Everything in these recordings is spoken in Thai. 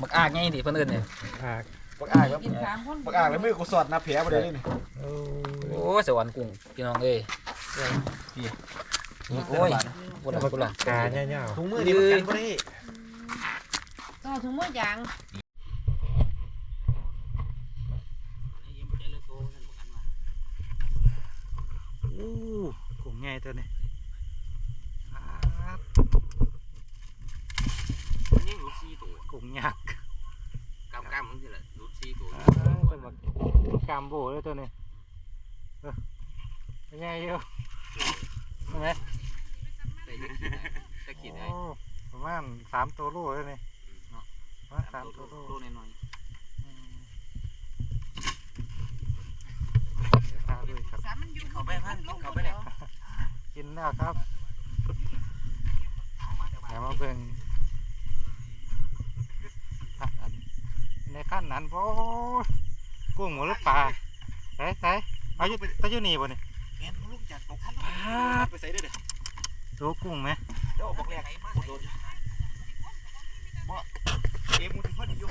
บักอากไงดิเพิ่นเอิ้นเนี่ยอากบักอ่างแล้วกินสามคนบักอ่างแล้วมือกูสอดนับแผลบ่ได้เลยนี่โอ้โอ้ยสวรรค์กุ้งพี่น้องเอ้ยโอ้ยบ่ได้บ่ล่ะกาเงี้ยถุงมือนี่มันกันบ่ได้ต่อถุงมือยาง ๆอู้กุ้งใหญ่ตัวนี้ นี่รูดซีตัว กุ้งยักษ์ กำกำมันสิแหละรูดซีตัว อ่าเป็นแบบ กามโบเลยตัวนี้เออเป็นไงอยู่ใช่ไหมแต่ยังขีดได้แต่ขีดได้โอ้ประมาณสามตัวโลเลยนี่ประมาณสามตัวโลตัวน้อยอืมเดี๋ยวพาด้วยครับสามมันอยู่ๆเขาไปพันเขาไปเนี่ยกินแล้วครับเดี๋ยวมาเบิ่งขั้นนั้นในขั้นนั้นโอ้ย กุ้งหมูหรือปลาใส่ใส่เอาอยู่ตะอยู่นี่บ่นี่แกนลูกจากตกขั้นปลาไปใส่ได้เด้อตัวกุ้งไหมเดี๋ยวบอกแรกโดนบ่เกมมันพอดีอยู่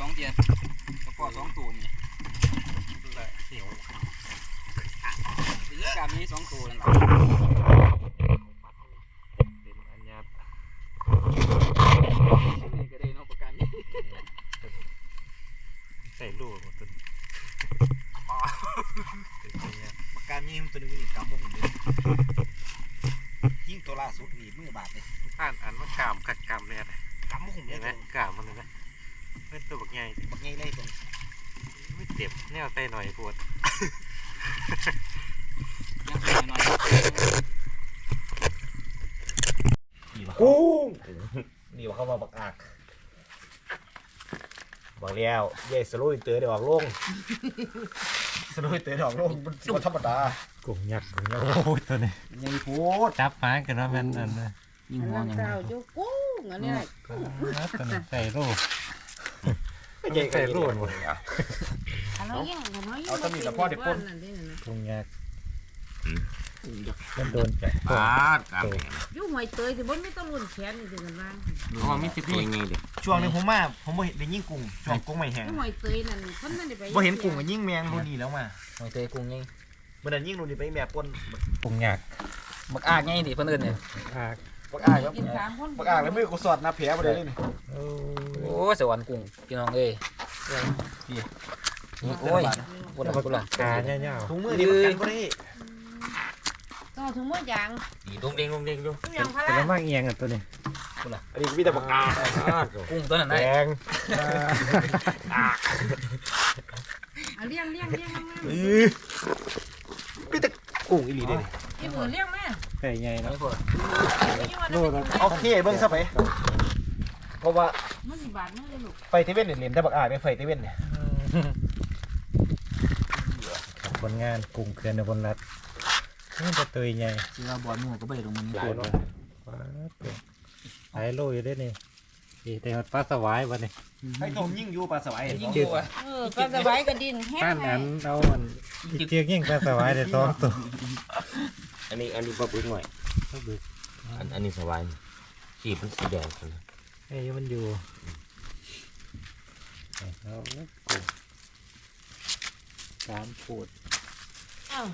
สองเทียกระป๋อสองตัวนี่แหละเหี่ยวถึงกับมีสองตัวนั่นแหละเป็นอันยับนี่ก็ได้เนาะประกันใส่ลูกหมดตัวนี้เป็นอันยับปากกานี่มันตัวนึงนี่กำบ่หุ่นเลยยิ่งตัวล่าสุดนี่มือบาดเลยอ่านอันว่ากามกัดกามเลยนะกำบ่หุ่นเลเห็ยนไหมกามมันเลยนะเป็น ตัวบักใหญ่บักใหญ่เลยตัวนี้ไม่เจ็บแนวใส่หน่อยปวดยังใส่หน่อยนี่ว่ากุ้งนี่ว่าเขาว่าบักอากบอกแล้วเย่สโลว์อินเตอร์เดี๋ยวออกลงสโลว์อินเตอร์เดี๋ยวออกลงมันบ่ธรรมดากุ้งยักษ์กุ้งยักษ์โอ้ยตัวนี้ใหญ่โพดจับหมากันว่าแม่นอันนะยิงอันหัวนั้นยังเจ้าจุกุ้งอันนี้แหละกุ้งตัวนี้ใส่รูป ใหญ่ใส่รูปหมดอันน้อยยิ่งอันน้อยยิ่งเอาตะมีกับพ่อเด็กพ่นนั่นเด้อนะกุ้งยักษ์มันโดนแกะปาดกลางแหงอยู่หวยเตยสิบ่มีต้นรุ่นแขนนี่สิกันว่าเพราะว่ามีสิตัวยังไงดิช่วงหนึงผมมาผมบ่เห็นได้ยิงกุ้งช่วงกุ้งไม่แห้งอยู่หวยเตยนั่นเพิ่นนั่นได้ไปบ่เห็นกุ้งก็ยิงแมงรุ่นนี้แล้วมาหอยเตยกุ้งไงเมื่อนั้นยิงรุ่นนี้ไปแม่ปนกุ้งยักษ์บักอากไงดิเพิ่นเอิ้นเนี่ยภาคบักอากครับกินสามคนบักอากแล้วมือกูสอดหน้าแผลบ่ได้เลยนี่โอ้โอ้สวรรค์กุ้งพี่น้องเอ้ยโอ้ยปวดหลังปวดหลังกาเงี้ยถุงมือนี่มันกันบ่ได้เจ้าถุงมือยางดีดงเด้งดงเด้งอยู่ถุงยางพาๆแต่ราละมากเอียงอะตัวนี้อันนี้มีแต่บักอากกุ้งตัวนั้นแดได้งเอาเลี้ยงเลี้ยงเลี้ยงมาเออมีแต่กุ้งอีหลีเด้นี่ที่มือเลี้ยงแม่ใส่ไงเนาะไม่พอโลดละเอาเท่เบิ่งซะไปเพราะว่า ไฟเทเว่นเนี่ยเล่นแต่บักอากเนี่ยไฟเทเว่นเนี่ยผลงานกุ้งเขื่อนในบนรัดนี่จะตัวใหญ่สิว่าบอลหมู่ก็บ่ได้ลงมันปวดว่ะว้าวตัวหายโลอยู่ได้นี่ดีแต่ปลาสวายวันนี้ให้ตรงยิงอยู่ปลาสวายยิงอยู่อะเออก็สบายก็ดินแห้งป้านไหมอันเอาอันอีกเทียงยิ่งปลาสวายได้สองตัวอันนี้อันนี้ปลาบึกหน่อยเขาบึกอันอันนี้สบายขีบมันสีแดงคนละไอ้มันอยู่ เอากุ้งสามขูดอ้าว